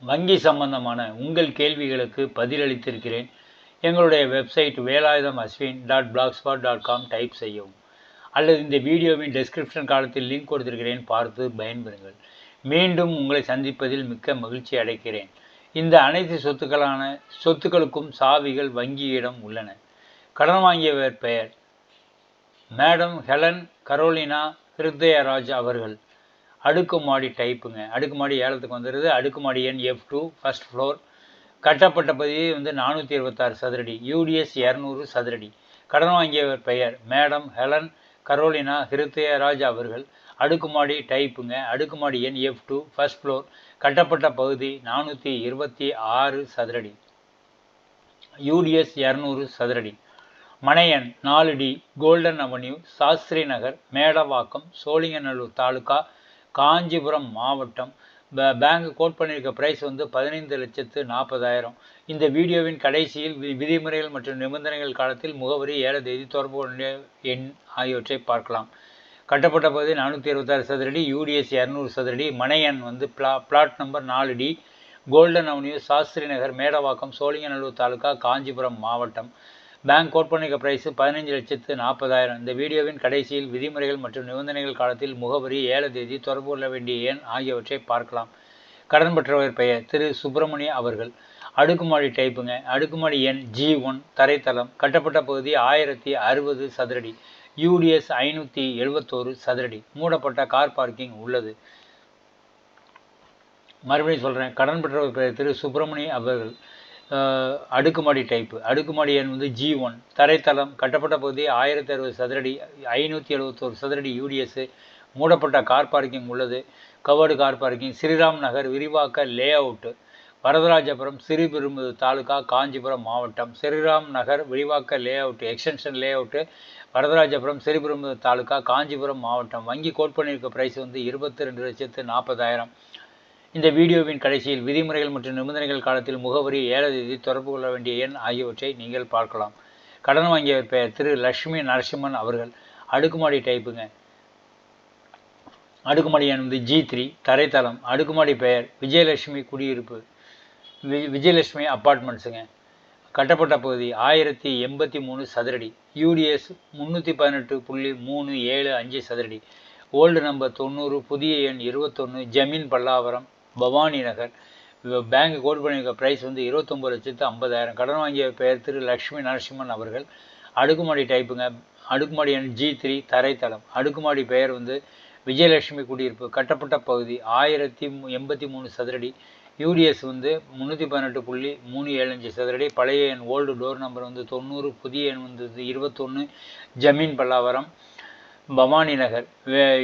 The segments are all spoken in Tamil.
வங்கி சம்பந்தமான உங்கள் கேள்விகளுக்கு பதிலளித்திருக்கிறேன். எங்களுடைய website Velayudham Ashwin dot blogspot dot com type செய்யவும். அல்லது இந்த வீடியோவின் டெஸ்கிரிப்ஷன் காலத்தில் லிங்க் கொடுத்திருக்கிறேன் பார்த்து பயன்பெறுங்கள். மீண்டும் உங்களை சந்திப்பதில் மிக்க மகிழ்ச்சி அடைக்கிறேன் இந்த அனைத்து சொத்துக்களான சொத்துக்களுக்கும் சாவிகள் வங்கியிடம் உள்ளன. கடன் வாங்கியவர் பெயர் மேடம் ஹெலன் கரோலினா ஹிருதயராஜ் அவர்கள். அடுக்குமாடி டைப்புங்க அடுக்குமாடி ஏலத்துக்கு வந்துடுது அடுக்குமாடி எண் எஃப் டூ ஃபஸ்ட் ஃப்ளோர் கட்டப்பட்ட பதிவு வந்து நானூற்றி இருபத்தாறு சதுரடி. யூடிஎஸ் இரநூறு சதுரடி. கடன் வாங்கியவர் பெயர் மேடம் ஹெலன் கரோலினா ஹிருதயராஜ் அவர்கள். அடுக்குமாடி டைப்புங்க அடுக்குமாடி எண் எஃப் டூ ஃபஸ்ட் ஃப்ளோர் கட்டப்பட்ட பகுதி நானூற்றி இருபத்தி ஆறு சதுரடி. யூடிஎஸ் இரநூறு சதுரடி. மனையன் நாலு D golden avenue Shastri Nagar Medavakkam Sholinganallur taluka Kanchipuram மாவட்டம். பேங்க் கோட் பண்ணியிருக்க ப்ரைஸ் வந்து பதினைந்து லட்சத்து நாற்பதாயிரம். இந்த வீடியோவின் கடைசியில் விதிமுறைகள் மற்றும் நிபந்தனைகள் காலத்தில் முகவரி ஏழு தேதி தொடர்பு எண் ஆகியவற்றை பார்க்கலாம். கட்டப்பட்ட பகுதி நானூற்றி இருபத்தாறு சதுரடி யூடிஎஸ் இரநூறு சதுரடி மனையன் வந்து பிளா பிளாட் நம்பர் நாலு D golden avenue Shastri Nagar Medavakkam Sholinganallur taluka Kanchipuram மாவட்டம். பேங்க் கோட் பிரைஸு பதினைஞ்சு பதினஞ்சு லட்சத்து நாற்பதாயிரம். இந்த வீடியோவின் கடைசியில் விதிமுறைகள் மற்றும் நிபந்தனைகள் காலத்தில் முகவரி ஏழு தேதி தொடர்பு கொள்ள வேண்டிய எண் ஆகியவற்றை பார்க்கலாம். கடன் பெற்றவர் பெயர் திரு சுப்பிரமணிய அவர்கள். அடுக்குமாடி டைப்புங்க. அடுக்குமாடி எண் ஜி ஒன் தரைத்தளம். கட்டப்பட்ட பகுதி ஆயிரத்தி அறுபது சதுரடி. யூடிஎஸ் ஐநூற்றி எழுபத்தோரு சதுரடி. மூடப்பட்ட கார் பார்க்கிங் உள்ளது. மறுபடியும் சொல்கிறேன் கடன் பெற்றவர் பெயர் திரு சுப்பிரமணிய அவர்கள். அடுக்குமாடி டைப்பு அடுக்குமாடி எண் வந்து ஜி ஒன் தரைத்தளம் கட்டப்பட்ட பகுதி ஆயிரத்தி அறுபது சதுரடி ஐநூற்றி எழுபத்தோரு சதுரடி யூடிஎஸ் மூடப்பட்ட கார் பார்க்கிங் உள்ளது. Covered car parking Sriram Nagar விரிவாக்க லே அவுட்டு வரதராஜபுரம் சிறுபெரும்புது தாலுகா காஞ்சிபுரம் மாவட்டம். ஸ்ரீராம் நகர் விரிவாக்க layout extension layout Varadharajapuram Sriperumbudur taluka Kanchipuram மாவட்டம். வங்கி கோட் பண்ணியிருக்க ப்ரைஸ் வந்து இருபத்தி ரெண்டு லட்சத்து நாற்பதாயிரம். இந்த வீடியோவின் கடைசியில் விதிமுறைகள் மற்றும் நிபந்தனைகள் காலத்தில் முகவரி ஏழு தேதி தொடர்பு கொள்ள வேண்டிய எண் ஆகியவற்றை நீங்கள் பார்க்கலாம். கடன் வாங்கியவர் பெயர் திரு லட்சுமி நரசிம்மன் அவர்கள். அடுக்குமாடி டைப்புங்க அடுக்குமாடி எண் வந்து ஜி த்ரீ தரைத்தளம். அடுக்குமாடி பெயர் விஜயலட்சுமி குடியிருப்பு. வி விஜயலட்சுமி அப்பார்ட்மெண்ட்ஸுங்க. கட்டப்பட்ட பகுதி ஆயிரத்தி எண்பத்தி மூணு சதுரடி. யூடிஎஸ் முந்நூற்றி பதினெட்டு புள்ளி மூணு ஏழு அஞ்சு சதுரடி. ஓல்டு நம்பர் தொண்ணூறு புதிய எண் இருபத்தொன்று ஜமீன் பல்லாவரம் பவானி நகர். பேங்க் கோட் பண்ணியிருக்க ப்ரைஸ் வந்து இருபத்தொம்பது லட்சத்து ஐம்பதாயிரம். கடன் வாங்கிய பெயர் திரு லக்ஷ்மி நரசிம்மன் அவர்கள். அடுக்குமாடி டைப்புங்க அடுக்குமாடி எண் ஜி த்ரீ தரைத்தளம். அடுக்குமாடி பெயர் வந்து விஜயலட்சுமி குடியிருப்பு. கட்டப்பட்ட பகுதி ஆயிரத்தி எண்பத்தி மூணு சதுரடி. யூடிஎஸ் வந்து முந்நூற்றி பதினெட்டு புள்ளி மூணு ஏழஞ்சு சதுரடி. பழைய எண் ஓல்டு டோர் நம்பர் வந்து தொண்ணூறு புதிய எண் வந்து இருபத்தொன்று ஜமீன் பல்லாவரம். பவானி நகர்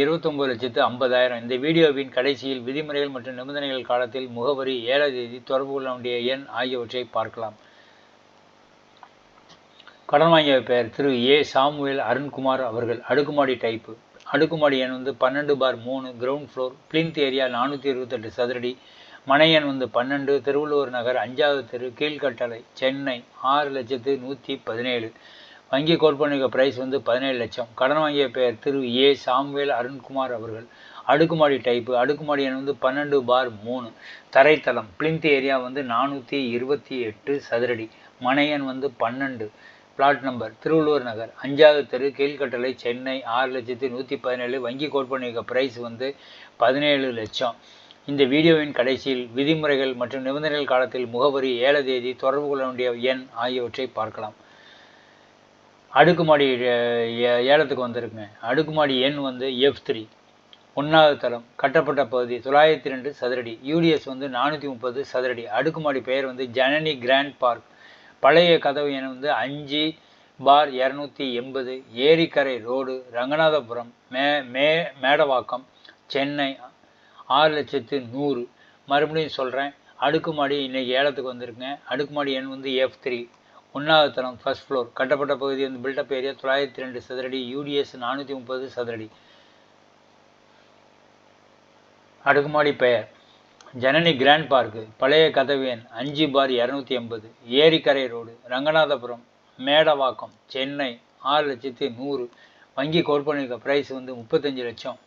இருபத்தொம்பது லட்சத்து ஐம்பதாயிரம். இந்த வீடியோவின் கடைசியில் விதிமுறைகள் மற்றும் நிபந்தனைகள் காலத்தில் முகவரி ஏழாம் தேதி தொடர்பு கொள்ள வேண்டிய எண் ஆகியவற்றை பார்க்கலாம். கடன் வாங்கிய பெயர் திரு. ஏ. சாமுவேல் அருண்குமார் அவர்கள். அடுக்குமாடி டைப்பு அடுக்குமாடி எண் வந்து பன்னெண்டு பார் மூணு கிரவுண்ட் ஃப்ளோர் பிளின்த் ஏரியா நானூற்றி இருபத்தெட்டு சதுரடி. மனை எண் வந்து பன்னெண்டு திருவள்ளுவர் நகர் அஞ்சாவது தெரு கீழ்கட்டளை சென்னை ஆறு லட்சத்து நூற்றி பதினேழு. வங்கி கோட் பிரைஸ் ப்ரைஸ் வந்து பதினேழு லட்சம். கடன் வாங்கிய பெயர் திரு ஏ. சாம்வேல் அருண்குமார் அவர்கள். அடுக்குமாடி டைப்பு அடுக்குமாடி எண் வந்து பன்னெண்டு பார் மூணு. தரைத்தளம் பிளிந்த் ஏரியா வந்து நானூற்றி இருபத்தி எட்டு சதுரடி. மனையன் வந்து பன்னெண்டு. Plot number Thiruvallur Nagar. அஞ்சாவது தெரு கீழ்கட்டளை சென்னை ஆறு லட்சத்தி நூற்றி பதினேழு. வங்கி கோட் பிரைஸ் ப்ரைஸ் வந்து பதினேழு லட்சம். இந்த வீடியோவின் கடைசியில் விதிமுறைகள் மற்றும் நிபந்தனைகள் காலத்தில் முகவரி ஏழு தேதி தொடர்பு கொள்ள வேண்டிய எண் ஆகியவற்றை பார்க்கலாம். அடுக்குமாடி ஏலத்துக்கு வந்திருக்குங்க. அடுக்குமாடி எண் வந்து எஃப் த்ரீ ஒன்றாவது தளம் கட்டப்பட்ட பகுதி தொள்ளாயிரத்தி ரெண்டு சதுரடி. யூடிஎஸ் வந்து நானூற்றி முப்பது சதுரடி. அடுக்குமாடி பெயர் வந்து ஜனனி கிராண்ட் பார்க் பழைய கதவு எண் வந்து அஞ்சு பார் இரநூத்தி எண்பது ஏரிக்கரை ரோடு ரங்கநாதபுரம் மே மே மேடவாக்கம் சென்னை ஆறு லட்சத்து நூறு. மறுபடியும் சொல்கிறேன் அடுக்குமாடி இன்றைக்கி ஏலத்துக்கு வந்திருக்குங்க. அடுக்குமாடி எண் வந்து எஃப் த்ரீ ஒன்றாவது தளம் ஃபர்ஸ்ட் ஃப்ளோர் கட்டப்பட்ட பகுதி வந்து பில்டப் ஏரியா தொள்ளாயிரத்தி ரெண்டு சதுரடி யூடிஎஸ் நானூற்றி முப்பது சதுரடி. அடுக்குமாடி பெயர். ஜனனி கிராண்ட் பார்க்கு பழைய கதவியன் அஞ்சு பார் இரநூத்தி எண்பது. ஏரிக்கரை ரோடு ரங்கநாதபுரம் மேடவாக்கம் சென்னை ஆறு லட்சத்து நூறு. வங்கி கோட் பண்ணியிருக்க ப்ரைஸ் வந்து முப்பத்தஞ்சு லட்சம்.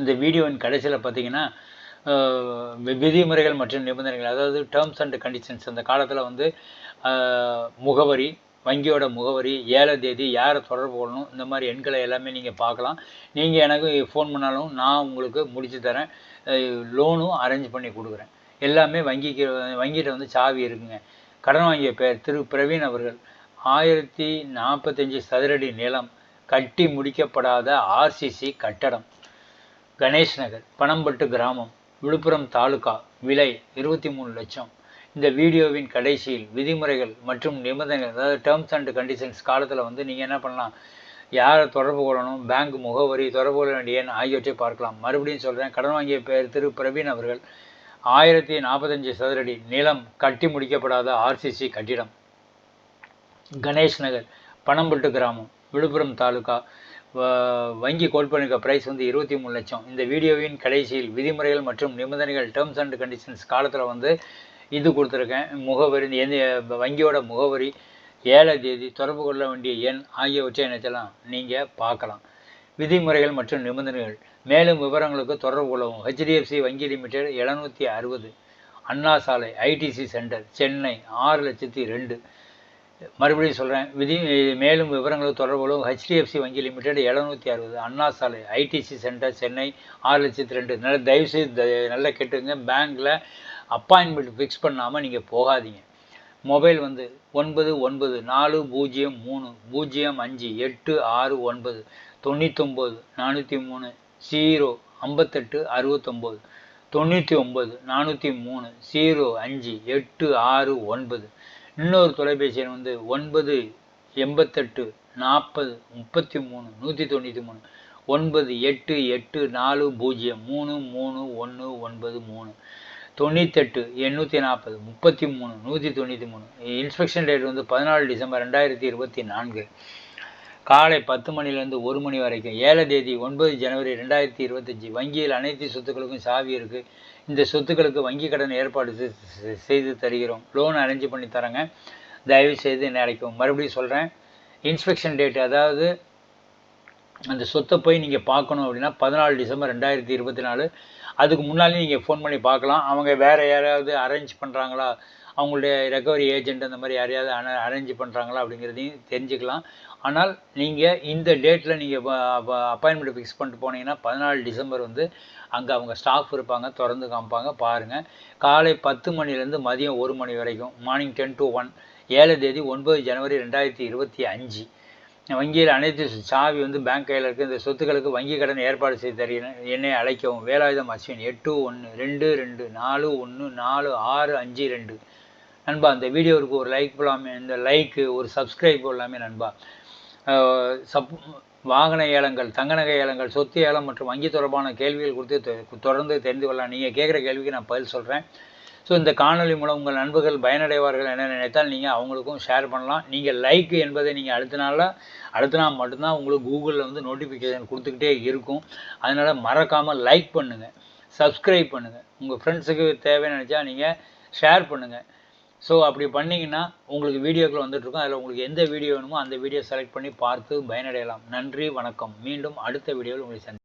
இந்த வீடியோவின் கடைசியில் பார்த்தீங்கன்னா விதிமுறைகள் மற்றும் நிபந்தனைகள் அதாவது டேர்ம்ஸ் அண்ட் கண்டிஷன்ஸ் அந்த காலத்தில் வந்து முகவரி வங்கியோட முகவரி ஏழை தேதி யாரை தொடர்பு கொள்ளணும் இந்த மாதிரி எண்களை எல்லாமே நீங்கள் பார்க்கலாம். நீங்கள் எனக்கு ஃபோன் பண்ணாலும் நான் உங்களுக்கு முடித்து தரேன். லோனும் அரேஞ்ச் பண்ணி கொடுக்குறேன். எல்லாமே வங்கிக்கு வங்கிகிட்ட வந்து சாவி இருக்குங்க. கடன் வாங்கிய பேர் திரு பிரவீன் அவர்கள். ஆயிரத்தி நாற்பத்தஞ்சு சதுரடி நிலம் கட்டி முடிக்கப்படாத ஆர்சிசி கட்டடம். கணேஷ் நகர் பணம்பட்டு கிராமம் விழுப்புரம் தாலுகா விலை இருபத்தி மூணு லட்சம். இந்த வீடியோவின் கடைசியில் விதிமுறைகள் மற்றும் நிபந்தனைகள் அதாவது டேர்ம்ஸ் அண்ட் கண்டிஷன்ஸ் காலத்தில் வந்து நீங்கள் என்ன பண்ணலாம்? யாரை தொடர்பு கொள்ளணும்? பேங்க் முகவரி தொடர்பு கொள்ள வேண்டிய ஆகியவற்றை பார்க்கலாம். மறுபடியும் சொல்கிறேன் கடன் வாங்கிய பேர் திரு பிரவீன் அவர்கள் ஆயிரத்தி நாற்பத்தஞ்சு சதுரடி நிலம் கட்டி முடிக்கப்படாத ஆர்சிசி கட்டிடம். கணேஷ் நகர் பனம்பட்டு கிராமம் விழுப்புரம் தாலுகா. வங்கி கோல் பிரைஸ் ப்ரைஸ் வந்து இருபத்தி மூணு லட்சம். இந்த வீடியோவின் கடைசியில் விதிமுறைகள் மற்றும் நிபந்தனைகள் டேர்ம்ஸ் அண்ட் கண்டிஷன்ஸ் காலத்தில் வந்து இது கொடுத்துருக்கேன். முகவரி எந்த வங்கியோட முகவரி ஏழை தேதி தொடர்பு கொள்ள வேண்டிய எண் ஆகியவற்றை நினைச்சலாம் நீங்கள் பார்க்கலாம். விதிமுறைகள் மற்றும் நிபந்தனைகள். மேலும் விவரங்களுக்கு தொடர்பு கொள்ளவும். ஹெச்டிஎஃப்சி வங்கி லிமிடெட் எழுநூற்றி அறுபது. அண்ணா சாலை ஐடிசி சென்டர் சென்னை ஆறு லட்சத்தி ரெண்டு. மறுபடியும் சொல்கிறேன் விதி மேலும் விவரங்களுக்கு தொடர்பு கொள்ளவும். ஹெச்டிஎஃப்சி வங்கி லிமிடெட் எழுநூற்றி அறுபது. அண்ணா சாலை ஐடிசி சென்டர் சென்னை ஆறு லட்சத்தி ரெண்டு. நல்ல தயவுசெய்து நல்லா கேட்டுங்க பேங்க்கில் அப்பாயின்மெண்ட் ஃபிக்ஸ் பண்ணாமல் நீங்கள் போகாதீங்க. மொபைல் வந்து ஒன்பது ஒன்பது நாலு பூஜ்ஜியம் மூணு பூஜ்ஜியம் அஞ்சு எட்டு ஆறு ஒன்பது தொண்ணூத்தொம்பது நானூற்றி மூணு ஜீரோ ஐம்பத்தெட்டு அறுபத்தொம்போது தொண்ணூற்றி ஒம்பது நானூற்றி மூணு ஜீரோ அஞ்சு எட்டு ஆறு ஒன்பது. இன்னொரு தொலைபேசி எண் வந்து ஒன்பது எண்பத்தெட்டு நாற்பது முப்பத்தி மூணு நூற்றி தொண்ணூற்றி மூணு ஒன்பது எட்டு எட்டு நாலு பூஜ்ஜியம் மூணு மூணு ஒன்று ஒன்பது மூணு. தொண்ணூத்தெட்டு எண்ணூற்றி நாற்பது முப்பத்தி மூணு நூற்றி தொண்ணூற்றி மூணு இன்ஸ்பெக்ஷன் டேட் வந்து பதினாலு டிசம்பர் ரெண்டாயிரத்தி இருபத்தி நான்கு. காலை பத்து மணிலேருந்து ஒரு மணி வரைக்கும். ஏழை தேதி ஒன்பது ஜனவரி ரெண்டாயிரத்தி இருபத்தஞ்சி. வங்கியில் அனைத்து சொத்துக்களுக்கும் சாவி இருக்குது இந்த சொத்துக்களுக்கு வங்கி கடன் ஏற்பாடு செய்து தருகிறோம். லோன் அரேஞ்ச் பண்ணி தரேங்க. தயவு செய்து நினைக்கும் மறுபடியும் சொல்கிறேன் இன்ஸ்பெக்ஷன் டேட் அதாவது அந்த சொத்தை போய் நீங்கள் பார்க்கணும் அப்படின்னா பதினாலு டிசம்பர் ரெண்டாயிரத்தி இருபத்தி நாலு. அதுக்கு முன்னாலே நீங்கள் ஃபோன் பண்ணி பார்க்கலாம். அவங்க வேறு யாராவது அரேஞ்ச் பண்ணுறாங்களா அவங்களுடைய ரெக்கவரி ஏஜெண்ட் அந்த மாதிரி யாரையாவது அரேஞ்ச் பண்ணுறாங்களா அப்படிங்கிறதையும் தெரிஞ்சுக்கலாம். ஆனால் நீங்கள் இந்த டேட்டில் நீங்கள் அப்பாயின்மெண்ட் ஃபிக்ஸ் பண்ணிட்டு போனீங்கன்னா பதினாலு டிசம்பர் வந்து அங்கே அவங்க ஸ்டாஃப் இருப்பாங்க திறந்து காமிப்பாங்க பாருங்கள் காலை பத்து மணிலேருந்து மதியம் ஒரு மணி வரைக்கும் மார்னிங் டென் டு ஒன் ஏழு தேதி ஒன்பது ஜனவரி ரெண்டாயிரத்தி இருபத்தி அஞ்சு. வங்கியில் அனைத்து சாவி வந்து பேங்க் கையில் இருக்குது இந்த சொத்துக்களுக்கு வங்கி கடன் ஏற்பாடு செய்து தருகிறேன் என்னை அழைக்கவும். வேலாயுதம் அஸ்வின் எட்டு ஒன்று ரெண்டு ரெண்டு நாலு ஒன்று நாலு ஆறு அஞ்சு ரெண்டு. நண்பா அந்த வீடியோவுக்கு ஒரு லைக் போடலாமே இந்த லைக்கு ஒரு சப்ஸ்கிரைப் போடலாமே நண்பா. சப் வாகன ஏலங்கள் தங்கநகை ஏலங்கள் சொத்து ஏலம் மற்றும் வங்கி தொடர்பான கேள்விகள் கொடுத்து தொடர்ந்து தெரிந்து கொள்ளலாம். நீங்கள் கேட்குற கேள்விக்கு நான் பதில் சொல்கிறேன் ஸோ இந்த காணொலி மூலம் உங்கள் நண்பர்கள் பயனடைவார்கள் என நினைத்தால் நீங்கள் அவங்களுக்கும் ஷேர் பண்ணலாம். நீங்கள் லைக் என்பதை நீங்கள் அடுத்த அடுத்த நாள் மட்டும்தான் உங்களுக்கு கூகுளில் வந்து நோட்டிஃபிகேஷன் கொடுத்துக்கிட்டே இருக்கும். அதனால் மறக்காமல் லைக் பண்ணுங்கள் சப்ஸ்கிரைப் பண்ணுங்கள் உங்கள் ஃப்ரெண்ட்ஸுக்கு தேவைன்னு நினச்சா நீங்கள் ஷேர் பண்ணுங்கள் ஸோ அப்படி பண்ணிங்கன்னா உங்களுக்கு வீடியோக்கள் வந்துட்டுருக்கும் அதில் உங்களுக்கு எந்த வீடியோ வேணுமோ அந்த வீடியோ செலக்ட் பண்ணி பார்த்து பயனடையலாம். நன்றி வணக்கம். மீண்டும் அடுத்த வீடியோவில் உங்களை சந்தி